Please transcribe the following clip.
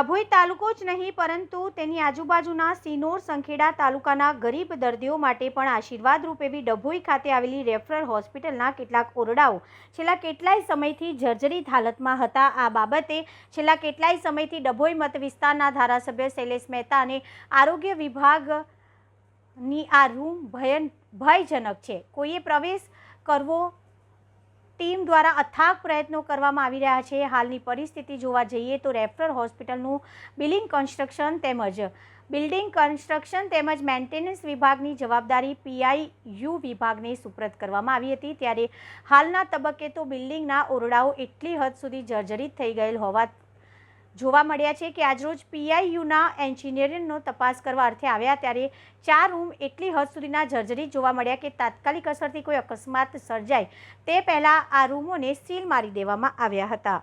તાલુકો જ નહીં, પરંતુ તેની આજુબાજુના સિનોર સંખેડા તાલુકાના ગરીબ દર્દીઓ માટે પણ આશીર્વાદરૂપ એવી ડભોઈ ખાતે આવેલી રેફરલ હોસ્પિટલના કેટલાક ઓરડાઓ છેલ્લા કેટલાય સમયથી જર્જરિત હાલતમાં હતા. આ બાબતે છેલ્લા કેટલાય સમયથી ડભોઈ મત વિસ્તારના ધારાસભ્ય શૈલેષ મહેતા અને આરોગ્ય વિભાગની આ રૂમ ભયન ભયજનક છે. કોઈએ પ્રવેશ કરવો ટીમ દ્વારા અથાગ પ્રયત્નો કરવામાં આવી રહ્યા છે. હાલની પરિસ્થિતિ જોવા જઈએ તો રેફરલ હોસ્પિટલનું બિલ્ડિંગ કન્સ્ટ્રક્શન તેમજ બિલ્ડિંગ કન્સ્ટ્રક્શન તેમજ મેન્ટેનન્સ વિભાગની જવાબદારી પીઆઈ યુ વિભાગને સુપ્રત કરવામાં આવી હતી. ત્યારે હાલના તબક્કે તો બિલ્ડિંગના ઓરડાઓ એટલી હદ સુધી જર્જરિત થઈ ગયેલ હોવા જોવા મળ્યા છે કે આજરોજ પીઆઈયુના એન્જિનિયરિંગનો તપાસ કરવા અર્થે આવ્યા ત્યારે ચાર રૂમ એટલી હદ સુધીના જર્જરિત જોવા મળ્યા કે તાત્કાલિક અસરથી કોઈ અકસ્માત સર્જાય તે પહેલાં આ રૂમોને સીલ મારી દેવામાં આવ્યા હતા.